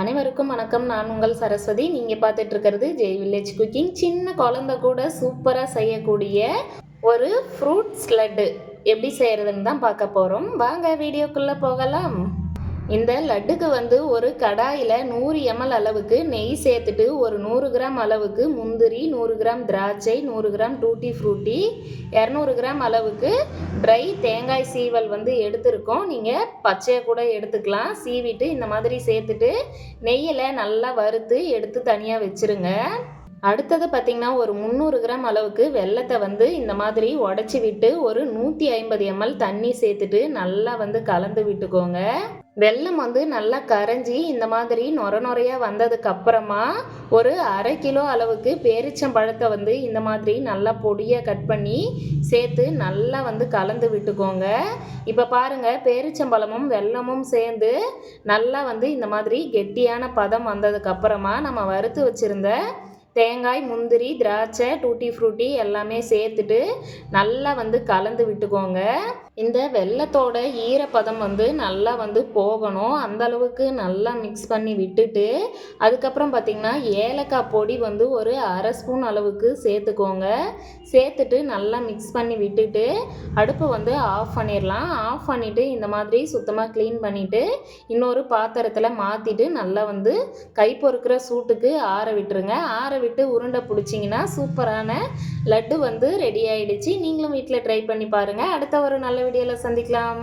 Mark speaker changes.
Speaker 1: அனைவருக்கும் வணக்கம். நான் உங்கள் சரஸ்வதி. நீங்கள் பார்த்துட்டு இருக்கிறது ஜெய் வில்லேஜ் குக்கிங் சின்ன குழந்த கூட சூப்பராக செய்யக்கூடிய ஒரு ஃப்ரூட்ஸ் லட்டு எப்படி செய்கிறதுன்னு தான் பார்க்க போகிறோம் வாங்க வீடியோக்குள்ளே போகலாம். இந்த லட்டுக்கு வந்து ஒரு கடாயில் நூறு எம்எல் அளவுக்கு நெய் சேர்த்துட்டு ஒரு நூறு கிராம் அளவுக்கு முந்திரி நூறு கிராம் திராட்சை நூறு கிராம் டூட்டி ஃப்ரூட்டி இரநூறு கிராம் அளவுக்கு ட்ரை தேங்காய் சீவல் வந்து எடுத்திருக்கோம். நீங்கள் பச்சையை கூட எடுத்துக்கலாம். சீவிட்டு இந்த மாதிரி சேர்த்துட்டு நெய்யில் நல்லா வறுத்து எடுத்து தனியாக வச்சுருங்க. அடுத்தது பார்த்திங்கன்னா ஒரு முந்நூறு கிராம் அளவுக்கு வெல்லத்தை வந்து இந்த மாதிரி உடச்சி விட்டு ஒரு நூற்றி ஐம்பது எம்எல் தண்ணி சேர்த்துட்டு நல்லா வந்து கலந்து விட்டுக்கோங்க. வெல்லம் வந்து நல்லா கரைஞ்சி இந்த மாதிரி நொர நொறையாக வந்ததுக்கு அப்புறமா ஒரு அரை கிலோ அளவுக்கு பேரிச்சம்பழத்தை வந்து இந்த மாதிரி நல்லா பொடியாக கட் பண்ணி சேர்த்து நல்லா வந்து கலந்து விட்டுக்கோங்க. இப்போ பாருங்கள் பேரிச்சம்பழமும் வெல்லமும் சேர்ந்து நல்லா வந்து இந்த மாதிரி கெட்டியான பதம் வந்ததுக்கு அப்புறமா நம்ம வறுத்து வச்சுருந்த தேங்காய் முந்திரி திராட்சை டூட்டி ஃப்ரூட்டி எல்லாமே சேர்த்துட்டு நல்லா வந்து கலந்து விட்டுக்கோங்க. இந்த வெள்ளத்தோட ஈரப்பதம் வந்து நல்லா வந்து போகணும். அந்த அளவுக்கு நல்லா மிக்ஸ் பண்ணி விட்டுட்டு அதுக்கப்புறம் பார்த்திங்கன்னா ஏலக்காய் பொடி வந்து ஒரு அரை ஸ்பூன் அளவுக்கு சேர்த்துக்கோங்க. சேர்த்துட்டு நல்லா மிக்ஸ் பண்ணி விட்டுட்டு அடுப்பை வந்து ஆஃப் பண்ணிடலாம் ஆஃப் பண்ணிவிட்டு இந்த மாதிரி சுத்தமாக க்ளீன் பண்ணிவிட்டு இன்னொரு பாத்திரத்தில் மாற்றிட்டு நல்லா வந்து கை பொறுக்கிற சூட்டுக்கு ஆற விட்டுருங்க. ஆற விட்டு உருண்டை பிடிச்சிங்கன்னா சூப்பரான லட்டு வந்து ரெடி ஆகிடுச்சு நீங்களும் வீட்டில் ட்ரை பண்ணி பாருங்கள் அடுத்த ஒரு நல்ல வீடியோவில் சந்திக்கலாம்.